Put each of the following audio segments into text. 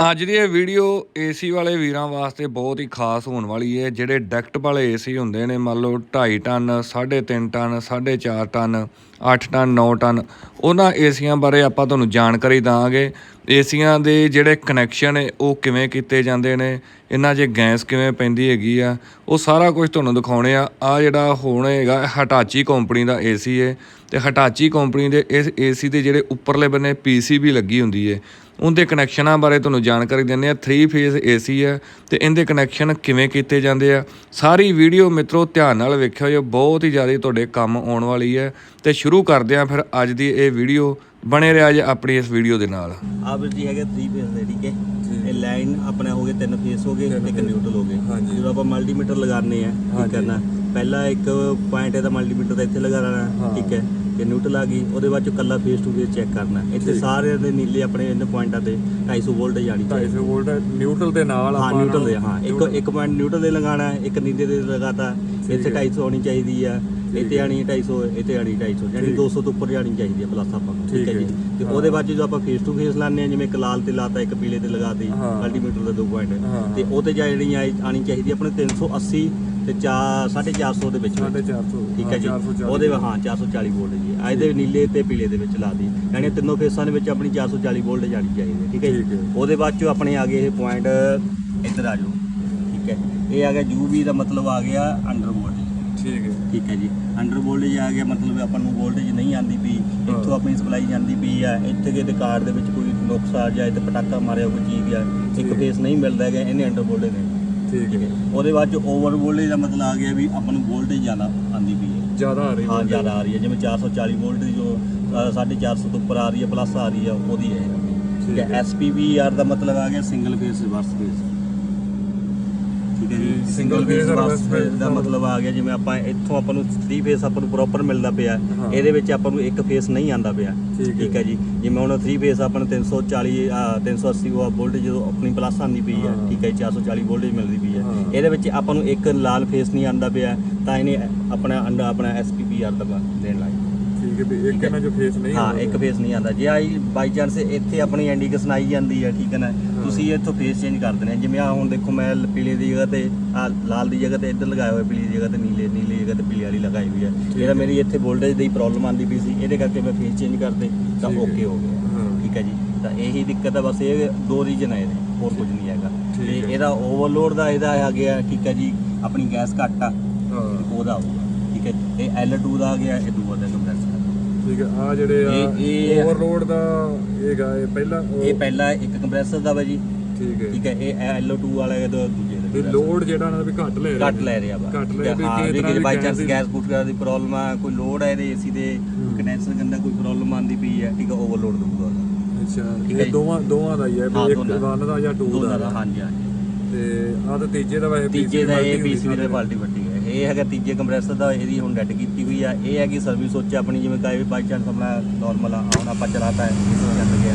ਅੱਜ ਦੀ ਇਹ video AC ਵਾਲੇ ਵੀਰਾਂ ਵਾਸਤੇ ਬਹੁਤ ਹੀ ਖਾਸ ਹੋਣ ਵਾਲੀ ਹੈ ਜਿਹੜੇ ਡੈਕਟ ਵਾਲੇ ਏਸੀ ਹੁੰਦੇ ਨੇ, ਮੰਨ ਲਓ 2.5 ton 3.5 ton 4.5 ton 8 ton 9 ton, ਉਹਨਾਂ ਏਸੀਆਂ ਬਾਰੇ ਆਪਾਂ ਤੁਹਾਨੂੰ ਜਾਣਕਾਰੀ ਦਾਂਗੇ। ਏਸੀਆਂ ਦੇ ਜਿਹੜੇ ਕਨੈਕਸ਼ਨ ਹੈ ਉਹ ਕਿਵੇਂ ਕੀਤੇ ਜਾਂਦੇ ਨੇ, ਇਹਨਾਂ 'ਚ ਗੈਸ ਕਿਵੇਂ ਪੈਂਦੀ ਹੈਗੀ ਆ, ਉਹ ਸਾਰਾ ਕੁਝ ਤੁਹਾਨੂੰ ਦਿਖਾਉਣੇ ਆ। ਆ ਜਿਹੜਾ ਹੁਣ ਹੈਗਾ ਹਟਾਚੀ ਕੰਪਨੀ ਦਾ ਏਸੀ ਹੈ ਤੇ ਹਟਾਚੀ ਕੰਪਨੀ ਦੇ ਇਸ ਏਸੀ ਦੇ ਜਿਹੜੇ ਉੱਪਰਲੇ ਬੰਨੇ ਪੀਸੀਬੀ ਲੱਗੀ ਹੁੰਦੀ ਹੈ ਉਹਦੇ ਕਨੈਕਸ਼ਨਾਂ ਬਾਰੇ ਤੁਹਾਨੂੰ ਜਾਣਕਾਰੀ ਦਿੰਦੇ ਆ 3 ਫੇਜ਼ ਏਸੀ ਹੈ ਤੇ ਇਹਦੇ ਕਨੈਕਸ਼ਨ ਕਿਵੇਂ ਕੀਤੇ ਜਾਂਦੇ ਆ। ਸਾਰੀ ਵੀਡੀਓ ਮਿੱਤਰੋ ਧਿਆਨ ਨਾਲ ਵੇਖਿਓ ਜੋ ਬਹੁਤ ਹੀ ਜ਼ਿਆਦਾ ਤੁਹਾਡੇ ਕੰਮ ਆਉਣ ਵਾਲੀ ਹੈ। ਤੇ ਸ਼ੁਰੂ ਕਰਦੇ ਆ ਫਿਰ ਅੱਜ ਦੀ ਇਹ ਵੀਡੀਓ ਬਣੇ ਰਿਹਾ ਜੇ ਆਪਣੀ ਇਸ ਵੀਡੀਓ ਦੇ ਨਾਲ। ਆ ਵੀਰ ਜੀ ਹੈਗੇ 3 ਫੇਸ ਦੇ ਠੀਕ ਹੈ? ਇਹ ਲਾਈਨ ਆਪਣੇ ਹੋ ਗਏ ਤਿੰਨ ਫੇਸ ਹੋ ਗਏ ਇੱਕ ਨਿਊਟਰਲ ਹੋ ਗਏ। ਹਾਂਜੀ। ਜਦੋਂ ਆਪਾਂ ਮਲਟੀਮੀਟਰ ਲਗਾਉਂਦੇ ਆ ਠੀਕ ਹੈ ਨਾ? ਪਹਿਲਾ ਇੱਕ ਪੁਆਇੰਟ ਇਹਦਾ ਮਲਟੀਮੀਟਰ ਦਾ ਇੱਥੇ ਲਗਾਉਣਾ ਹਾਂ। ਠੀਕ ਹੈ ਤੇ ਨਿਊਟਰਲ ਆ ਗਈ ਉਹਦੇ ਬਾਅਦ ਚ ਕੱਲਾ ਫੇਸ ਟੂ ਫੇਸ ਚੈੱਕ ਕਰਨਾ ਇੱਥੇ ਸਾਰੇ ਦੇ ਨੀਲੇ ਆਪਣੇ ਇਹਨਾਂ ਪੁਆਇੰਟਾਂ ਤੇ 250 ਵੋਲਟ ਜਾਣੀ ਚਾਹੀਦੀ 250 ਵੋਲਟ ਨਿਊਟਰਲ ਦੇ ਨਾਲ ਹਾਂ ਆਪਾਂ ਨਿਊਟਰਲ ਦੇ ਹਾਂ ਇੱਕ ਇੱਕ ਪੁਆਇੰਟ ਨਿਊਟਰਲ ਦੇ ਲਗਾਉਣਾ ਇੱਕ ਨੀਲੇ ਦੇ ਲਗਾਤਾ ਇੱਥੇ 250 ਹੋਣੀ ਚਾਹੀਦੀ ਆ ਇੱਥੇ ਆਣੀ 250 ਇੱਥੇ ਆਣੀ 250 ਯਾਨੀ ਠੀਕ। 200 ਤੋਂ ਉੱਪਰ ਜਾਣੀ ਚਾਹੀਦੀ ਆ ਪਲੱਸ ਆਪਾਂ ਠੀਕ ਹੈ ਜੀ ਹੈ। ਤੇ ਹਾਂ। ਉਹਦੇ ਬਾਅਦ ਜਦੋਂ ਆਪਾਂ ਫੇਸ ਟੂ ਫੇਸ ਲਾਉਂਦੇ ਆ ਜਿਵੇਂ ਇੱਕ ਲਾਲ ਤੇ ਲਾਤਾ ਇੱਕ ਪੀਲੇ ਤੇ ਲਗਾਤੀ ਹਾਂ। ਮਲਟੀਮੀਟਰ ਦਾ ਦੋ ਪੁਆਇੰਟ ਹਾਂ। ਤੇ ਉਹ ਤੇ ਜਿਹੜੀ ਆਣੀ ਚਾਹੀਦੀ ਆਪਣੇ 380 ਤੇ 450 ਦੇ ਵਿੱਚ ਵਿੱਚ। 450 ਠੀਕ ਹੈ ਜੀ। 440 ਉਹਦੇ ਹਾਂ 440 ਵੋਲਟ ਜੀ। ਆ ਇਹਦੇ ਨੀਲੇ ਤੇ ਪੀਲੇ ਦੇ ਵਿੱਚ ਲਾ ਦੀ ਯਾਨੀ ਤਿੰਨੋਂ ਫੇਸਾਂ ਦੇ ਵਿੱਚ ਆਪਣੀ 440 ਵੋਲਟ ਜਾਣੀ ਚਾਹੀਦੀ ਠੀਕ ਹੈ ਜੀ। ਉਹਦੇ ਬਾਅਦ ਚੋਂ ਆਪਣੇ ਆ ਗਏ ਇਹ ਪੁਆਇੰਟ ਇੱਧਰ ਆ ਜਾਓ। ਠੀਕ ਹੈ। ਇਹ ਆ ਗਿਆ ਯੂਵੀ ਦਾ ਮਤਲਬ ਆ ਗਿਆ ਅੰਡਰ ਵੋਲਟੇਜ ਠੀਕ ਹੈ। ਠੀਕ ਹੈ ਜੀ। ਅੰਡਰ ਵੋਲਟੇਜ ਆ ਗਿਆ ਮਤਲਬ ਆਪਾਂ ਨੂੰ ਵੋਲਟੇਜ ਨਹੀਂ ਆਂਦੀ ਪਈ। ਇੱਥੋਂ ਆਪਣੀ ਸਪਲਾਈ ਜਾਂਦੀ ਪਈ ਆ। ਇੱਥੇ ਕਿਤੇ ਕਾਰਡ ਦੇ ਵਿੱਚ ਕੋਈ ਨੁਕਸ ਆ ਜਾਏ ਤੇ ਪਟਾਕਾ ਮਾਰਿਆ ਕੋਈ ਚੀਜ਼ ਆ ਇੱਕ। ਫੇਸ ਨਹੀਂ ਮਿਲਦਾ ਹੈਗਾ ਇਹਨੇ ਅੰਡਰ ਵੋਲਟੇਜ ਨੇ ਠੀਕ ਹੈ ਉਹਦੇ ਬਾਅਦ ਚ ਓਵਰ ਵੋਲਟੇਜ ਦਾ ਮਤਲਬ ਆ ਗਿਆ ਵੀ ਆਪਾਂ ਨੂੰ ਵੋਲਟੇਜ ਜ਼ਿਆਦਾ ਆਂਦੀ ਪਈ ਹੈ। ਜ਼ਿਆਦਾ ਆ ਰਹੀ ਹਾਂ। ਜ਼ਿਆਦਾ ਆ ਰਹੀ ਹੈ। ਜਿਵੇਂ 440 ਵੋਲਟ ਦੀ ਜੋ ਅ, 450 ਤੋਂ ਉੱਪਰ ਆ ਰਹੀ ਹੈ ਪਲੱਸ ਆ ਰਹੀ ਹੈ ਉਹਦੀ ਹੈ। ਠੀਕ ਹੈ। SPVR ਦਾ ਮਤਲਬ ਆ ਗਿਆ ਸਿੰਗਲ ਫੇਸ ਰਿਵਰਸ ਫੇਸ ਠੀਕ ਹੈ ਜੀ ਜੀ, ਸਿੰਗਲ ਫੇਸ phase ਦਾ ਮਤਲਬ ਆ ਗਿਆ ਜਿਵੇਂ ਆਪਾਂ ਇੱਥੋਂ ਆਪਾਂ ਨੂੰ 3 ਫੇਸ ਆਪਾਂ ਨੂੰ ਪ੍ਰੋਪਰ ਮਿਲਦਾ ਪਿਆ। ਇਹਦੇ ਵਿੱਚ ਆਪਾਂ ਨੂੰ ਇੱਕ ਫੇਸ ਨਹੀਂ ਆਂਦਾ ਪਿਆ ਠੀਕ ਹੈ। ਜੀ ਜਿਵੇਂ ਹੁਣ 3 ਫੇਸ ਆਪਾਂ ਨੂੰ 340 ਅ, 380 ਉਹ ਵੋਲਟੇਜ ਜਦੋਂ ਆਪਣੀ ਪਲੱਸ ਆਂਦੀ ਪਈ ਹੈ। ਠੀਕ ਹੈ 440 ਵੋਲਟੇਜ ਮਿਲਦੀ ਪਈ ਹੈ। ਇਹਦੇ ਵਿੱਚ ਆਪਾਂ ਨੂੰ ਇੱਕ ਲਾਲ ਫੇਸ ਨਹੀਂ ਆਂਦਾ ਪਿਆ ਤਾਂ ਇਹਨੇ ਆਪਣਾ ਅੰਡਾ ਆਪਣਾ SPVR ਦਾ ਦੇਣ ਲੱਗ ਠੀਕ ਹੈ ਵੀ ਇੱਕ। ਇਹਨਾਂ ਜੋ ਫੇਸ ਨਹੀਂ ਹਾਂ। ਇੱਕ ਫੇਸ ਨਹੀਂ ਆਂਦਾ ਜੇ ਆਈ ਬਾਈ ਚਾਂਸ ਇੱਥੇ ਆਪਣੀ ਆਈ ਜਾਂਦੀ ਹੈ ਠੀਕ ਹੈ ਨਾ? ਤੁਸੀਂ ਇੱਥੋਂ ਫੇਸ ਚੇਂਜ ਕਰ ਦੇਣਾ ਜਿਵੇਂ ਆ ਹੁਣ ਦੇਖੋ ਮੈਂ ਪੀਲੇ ਦੀ ਜਗ੍ਹਾ ਤੇ ਆ ਲਾਲ ਦੀ ਜਗ੍ਹਾ ਤੇ ਇੱਧਰ ਲਗਾਇਆ ਹੋਇਆ ਪੀਲੀ ਦੀ ਜਗ੍ਹਾ ਤੇ ਨੀਲੇ ਨੀਲੀ ਜਗ੍ਹਾ ਤੇ ਪੀਲੀ ਵਾਲੀ ਲਗਾਈ ਹੋਈ ਹੈ। ਹੈ। ਮੇਰੀ ਇੱਥੇ ਵੋਲਟੇਜ ਦੀ ਪ੍ਰੋਬਲਮ ਆਂਦੀ ਪਈ ਸੀ ਇਹਦੇ ਕਰਕੇ ਮੈਂ ਫੇਸ ਚੇਂਜ ਕਰਤੇ ਤਾਂ। ਓਕੇ ਹੋ। ਗਿਆ। ਠੀਕ ਹੈ ਜੀ। ਤਾਂ ਇਹੀ ਦਿੱਕਤ ਹੈ ਬਸ ਇਹ ਦੋ ਰੀਜਨ ਹੈ ਇਹਦੇ ਹੋਰ ਕੁਝ ਨਹੀਂ ਹੈਗਾ। ਤੇ। ਇਹਦਾ ਓਵਰਲੋਡ ਦਾ ਇਹਦਾ ਆ ਗਿਆ ਠੀਕ ਹੈ ਜੀ ਆਪਣੀ ਗੈਸ ਘੱਟ ਆ। ਉਹਦਾ ਠੀਕ ਹੈ ਇਹ L2 ਦਾ ਆ ਗਿਆ ਇਹ ਦੂਆ ਦਾ ਕੰਪਰੈਸਰ ਠੀਕ ਹੈ ਆ ਜਿਹੜੇ ਆ ਇਹ- ਇਹ- ਓਵਰਲੋਡ ਦਾ ਇਹਗਾ ਇਹ ਪਹਿਲਾ ਇਹ ਪਹਿਲਾ ਇੱਕ ਕੰਪਰੈਸਰ ਦਾ ਵਾ ਜੀ ਠੀਕ ਹੈ ਠੀਕ ਹੈ ਇਹ LO2 ਵਾਲਾ ਹੈ ਤੇ ਦੂਜੇ ਦਾ ਤੇ compressor। ਲੋਡ ਜਿਹੜਾ ਇਹਨਾਂ ਦਾ ਵੀ ਘੱਟ ਲੈ ਰਹੇ ਘੱਟ। ਲੈ ਰਿਹਾ ਵਾ ਘੱਟ ਲੈ ਤੇ ਵੀ ਹਾਂ ਕਿਸੇ ਵੀ ਤਰ੍ਹਾਂ ਕਿ ਦੀ ਬਾਈ ਚਾਂਸ ਦੀ- ਗੈਸ ਗੁੱਟ ਦੀ ਪ੍ਰੋਬਲਮ ਆ ਕੋਈ ਲੋਡ ਹੈ ਇਹਦੇ ਏਸੀ ਦੇ। ਕੰਡੈਂਸਰ ਗੰਦਾ ਕੋਈ ਪ੍ਰੋਬਲਮ ਆਂਦੀ ਪਈ ਹੈ ਠੀਕ ਹੈ ਓਵਰਲੋਡ ਦਊਗਾ ਉਹਦਾ। ਅੱਛਾ ਇਹ। ਦੋਵਾਂ ਦੋਵਾਂ ਦਾ ਹੀ ਹੈ ਹਾਂ, ਵੀ ਇੱਕ ਦੋਨਾਂ ਦਾ। 1 ਦਾ ਜਾਂ 2 ਦੋਨਾਂ ਦਾ ਦਾ ਹਾਂਜੀ ਹਾਂਜੀ ਤੇ ਆ ਤਾਂ ਤੀਜੇ ਦਾ ਵੈਸੇ ਤੀਜੇ ਦਾ ਇਹ ਪੀਸੀ ਹੁੰਦੀ ਦੇ ਪਾਲਟੀ ਹੈ ਇਹ ਹੈਗਾ ਤੀਜੇ ਕੰਪਰੈਸਰ ਦਾ ਇਹਦੀ ਹੁਣ ਡੈਟ ਕੀਤੀ ਹੋਈ ਆ। ਇਹ ਹੈਗੀ ਸਰਵਿਸ ਸੋਚ ਆਪਣੀ ਜਿਵੇਂ ਕਾਈ ਬਾਈ ਚਾਂਸ ਆਪਣਾ ਨਾਰਮਲ ਆ। ਹੁਣ ਆਪਾਂ ਚਲਾਤਾ ਹੈ ਚੱਲ ਗਿਆ।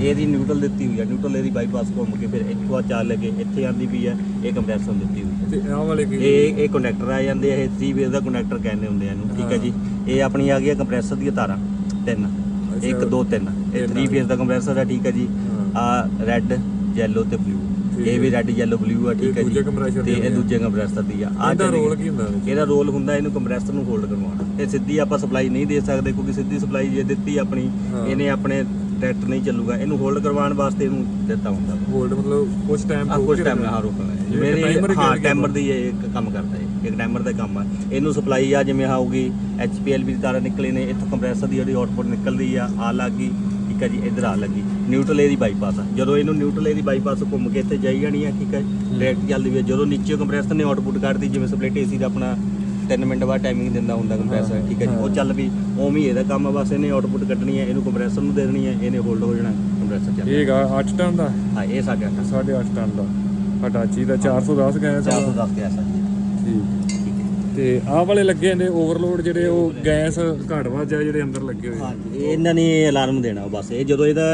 ਇਹਦੀ ਨਿਊਟਰਲ ਦਿੱਤੀ ਹੋਈ ਆ। ਨਿਊਟਰਲ ਇਹਦੀ ਬਾਈਪਾਸ ਘੁੰਮ ਕੇ ਫਿਰ ਇੱਥੋਂ ਆ ਚੱਲ ਕੇ ਇੱਥੇ ਆਂਦੀ ਪਈ ਆ ਇਹ ਕੰਪਰੈਸਰ ਦਿੱਤੀ ਹੋਈ ਆ। ਤੇ ਆਹ ਵਾਲੇ ਕੀ? ਇਹ ਇਹ ਕਨੈਕਟਰ ਆ ਜਾਂਦੇ ਆ ਇਹ 3 ਵੇਜ਼ ਦਾ ਕਨੈਕਟਰ ਕਹਿੰਦੇ ਹੁੰਦੇ ਆ ਇਹਨੂੰ। ਠੀਕ ਹੈ ਜੀ? ਇਹ ਆਪਣੀ ਆ ਗਈ ਕੰਪਰੈਸਰ ਦੀਆਂ ਤਾਰਾਂ ਤਿੰਨ। ਅੱਛਾ। 1 2 3 ਇਹ ਤਿੰਨ। 3 ਫੇਜ਼ ਦਾ ਕੰਪਰੈਸਰ ਆ ਠੀਕ ਹੈ ਜੀ? ਹਾਂ। ਆ ਰੈੱਡ ਯੈਲੋ ਤੇ ਬਲੂ ਇਹ ਵੀ। ਰੈੱਡ ਯੈਲੋ ਬਲੂ ਆ ਠੀਕ ਹੈ ਜੀ ਤੇ ਇਹ ਆ। ਦੂਜੇ ਕੰਪਰੈਸਰ ਦੀ ਆ ਆਹ ਇਹਦਾ ਰੋਲ। ਕੀ ਹੁੰਦਾ? ਇਹਦਾ ਰੋਲ ਹੁੰਦਾ ਇਹਨੂੰ ਕੰਪਰੈਸਰ ਨੂੰ ਹੋਲਡ ਕਰਵਾਉਣਾ ਇਹ ਸਿੱਧੀ ਆਪਾਂ ਸਪਲਾਈ ਨਹੀਂ ਦੇ ਸਕਦੇ ਕਿਉਂਕਿ ਸਿੱਧੀ ਸਪਲਾਈ ਜੇ ਦਿੱਤੀ ਆਪਣੀ। ਇਹਨੇ ਆਪਣੇ ਟਰੈਕਟਰ ਨਹੀਂ ਚੱਲੂਗਾ ਇਹਨੂੰ ਹੋਲਡ ਕਰਵਾਉਣ ਵਾਸਤੇ ਇਹਨੂੰ ਦਿੱਤਾ ਹੁੰਦਾ ਹੋਲਡ ਮਤਲਬ ਕੁਝ ਟਾਈਮ ਆ ਕੁਝ ਟਾਈਮ ਨਾਲ ਰੋਕਣਾ ਮੇਰੀ ਹਾਂ ਟਾਈਮਰ ਦੀ ਇਹ ਇੱਕ ਕੰਮ ਕਰਦਾ ਹੈ ਇੱਕ ਟਾਈਮਰ ਦਾ ਕੰਮ ਆ ਇਹਨੂੰ ਸਪਲਾਈ ਆ ਜਿਵੇਂ ਆਊਗੀ ਐਚਪੀਐਲ ਦੀ ਤਾਰਾਂ ਨਿਕਲੇ ਨੇ ਇੱਥੋਂ ਕੰਪਰੈਸਰ ਦੀ ਜਿਹੜੀ ਆਊਟਪੁੱਟ ਨਿਕਲਦੀ ਆ ਆ ਲੱਗੀ ਠੀਕ ਹੈ ਜੀ ਇਧਰ ਆ ਲੱਗੀ। ਨਿਊਟਰਲ ਇਹਦੀ ਬਾਈਪਾਸ ਆ। ਜਦੋਂ ਇਹਨੂੰ ਨਿਊਟਰਲ ਇਹਦੀ ਬਾਈਪਾਸ ਘੁੰਮ ਕੇ ਇੱਥੇ ਜਾਈ ਜਾਣੀ ਆ ਠੀਕ ਹੈ ਡਾਇਰੈਕਟ ਚੱਲਦੀ ਵੀ ਆ। ਜਦੋਂ ਨੀਚੇ ਕੰਪਰੈਸਰ ਨੇ ਆਊਟਪੁੱਟ ਕੱਢਦੀ ਜਿਵੇਂ ਸਪਲਿਟ ਏਸੀ ਦਾ ਆਪਣਾ 3 ਮਿੰਟ ਬਾਅਦ ਟਾਈਮਿੰਗ ਦਿੰਦਾ ਹੁੰਦਾ ਕੰਪਰੈਸਰ ਠੀਕ ਹੈ ਜੀ ਉਹ। ਚੱਲ ਵੀ ਉਵੇਂ ਹੀ ਇਹਦਾ ਕੰਮ ਆ ਬਸ ਇਹਨੇ ਆਊਟਪੁੱਟ ਕੱਢਣੀ ਹੈ ਇਹਨੂੰ ਕੰਪਰੈਸਰ ਨੂੰ ਦੇ ਦੇਣੀ ਹੈ ਇਹਨੇ ਹੋਲਡ ਹੋ ਜਾਣਾ ਕੰਪਰੈਸਰ ਚੱਲ ਇਹ ਹੈਗਾ 8 ਟਨ ਦਾ? ਹਾਂ ਇਹ ਸਾਡੇ ਆਟਾ 8.5 ਟਨ ਦਾ। ਹਟਾਚੀ ਦਾ 410 ਗੈਸ ਵਾਲਾ। 410 ਗਿਆ ਸਰ। ਠੀਕ ਠੀਕ। ਤੇ ਆਹ ਵਾਲੇ ਲੱਗੇ ਨੇ ਓਵਰਲੋਡ ਜਿਹੜੇ ਉਹ ਗੈਸ ਘੱਟ ਵੱਧ ਜਾ ਜਿਹੜੇ ਅੰਦਰ ਲੱਗੇ ਹੋਏ ਆ। ਹਾਂਜੀ ਇਹਨਾਂ ਨੇ ਅਲਾਰਮ ਦੇਣਾ ਬਸ ਇਹ ਜਦੋਂ ਇਹਦਾ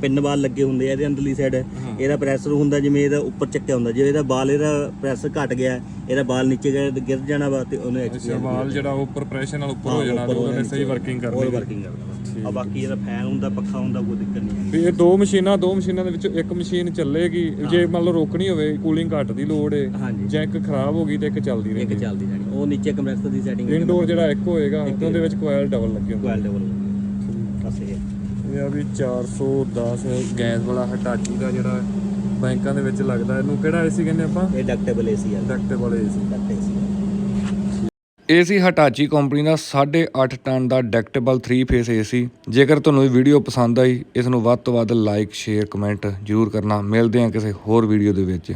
ਪਿੰਨ ਬਾਲ ਲੱਗੇ ਹੁੰਦੇ ਆ ਇਹਦੇ ਅੰਦਰਲੀ ਸਾਈਡ ਇਹਦਾ ਪ੍ਰੈਸ਼ਰ ਹੁੰਦਾ ਜਿਵੇਂ ਇਹਦਾ ਉੱਪਰ ਚੱਕਿਆ ਹੁੰਦਾ। ਜੇ ਇਹਦਾ ਬਾਲ ਇਹਦਾ ਪ੍ਰੈਸ਼ਰ ਘਟ ਗਿਆ ਇਹਦਾ ਬਾਲ ਨੀਚੇ ਗਿਆ ਤੇ ਗਿਰ ਜਾਣਾ ਵਾ ਤੇ ਉਹਨੇ ਅੱਛਾ ਵਾਲ ਜਿਹੜਾ ਉੱਪਰ ਪ੍ਰੈਸ਼ਰ ਨਾਲ ਉੱਪਰ ਹੋ ਜਾਣਾ ਤੇ ਉਹਨੇ ਸਹੀ ਵਰਕਿੰਗ ਹੋਰ ਕਰਨੀ ਵਰਕਿੰਗ ਕਰਦਾ ਆ ਬਾਕੀ ਇਹਦਾ ਫੈਨ ਹੁੰਦਾ ਪੱਖਾ ਹੁੰਦਾ ਕੋਈ ਦਿੱਕਤ ਨਹੀਂ ਹੈ। ਵੀ ਇਹ ਦੋ ਮਸ਼ੀਨਾਂ ਦੋ ਮਸ਼ੀਨਾਂ ਦੇ ਵਿੱਚੋਂ ਇੱਕ ਮਸ਼ੀਨ ਚੱਲੇਗੀ। ਜੇ ਮੰਨ ਲਓ ਰੋਕਣੀ ਹੋਵੇ ਕੂਲਿੰਗ ਘੱਟ ਦੀ ਲੋੜ ਹਾਂਜੀ। ਜਾਂ ਇੱਕ ਖਰਾਬ ਹੋ ਗਈ ਤੇ ਇੱਕ ਚੱਲਦੀ ਇੱਕ ਰਹੇਗੀ ਚੱਲਦੀ ਜਾਣੀ। ਉਹ ਨੀਚੇ ਕੰਪਰੈਸਰ ਦੀ ਸੈਟਿੰਗ ਇਨਡੋਰ ਜਿਹੜਾ ਇੱਕ ਹੋਏਗਾ ਉਹਦੇ ਵਿੱਚ ਕੋਇਲ ਡਬਲ ਲੱਗੇ ਹੁੰਦੇ ਕੁਆਲ ਡਬਲ ਬਸ ਇਹ ਇਹ ਆ ਵੀ 410 ਗੈਸ ਵਾਲਾ ਹਟਾਚੀ ਦਾ ਜਿਹੜਾ ਬੈਂਕਾਂ ਦੇ ਵਿੱਚ ਲੱਗਦਾ ਇਹਨੂੰ ਕਿਹੜਾ ਏਸੀ ਕਹਿੰਦੇ ਆਪਾਂ? ਇਹ ਡਕਟੇਬਲ ਏਸੀ ਆ। Ductable AC. Duct AC AC Hitachi company ਦਾ 8.5 ਟਨ ਦਾ ਡੈਕਟੇਬਲ 3 ਫੇਸ ਏਸੀ। ਜੇਕਰ ਤੁਹਾਨੂੰ ਇਹ ਵੀਡੀਓ ਪਸੰਦ ਆਈ ਇਸ ਨੂੰ ਵੱਧ ਤੋਂ ਵੱਧ ਲਾਈਕ ਸ਼ੇਅਰ ਕਮੈਂਟ ਜ਼ਰੂਰ ਕਰਨਾ। ਮਿਲਦੇ ਹਾਂ ਕਿਸੇ ਹੋਰ ਵੀਡੀਓ ਦੇ ਵਿੱਚ।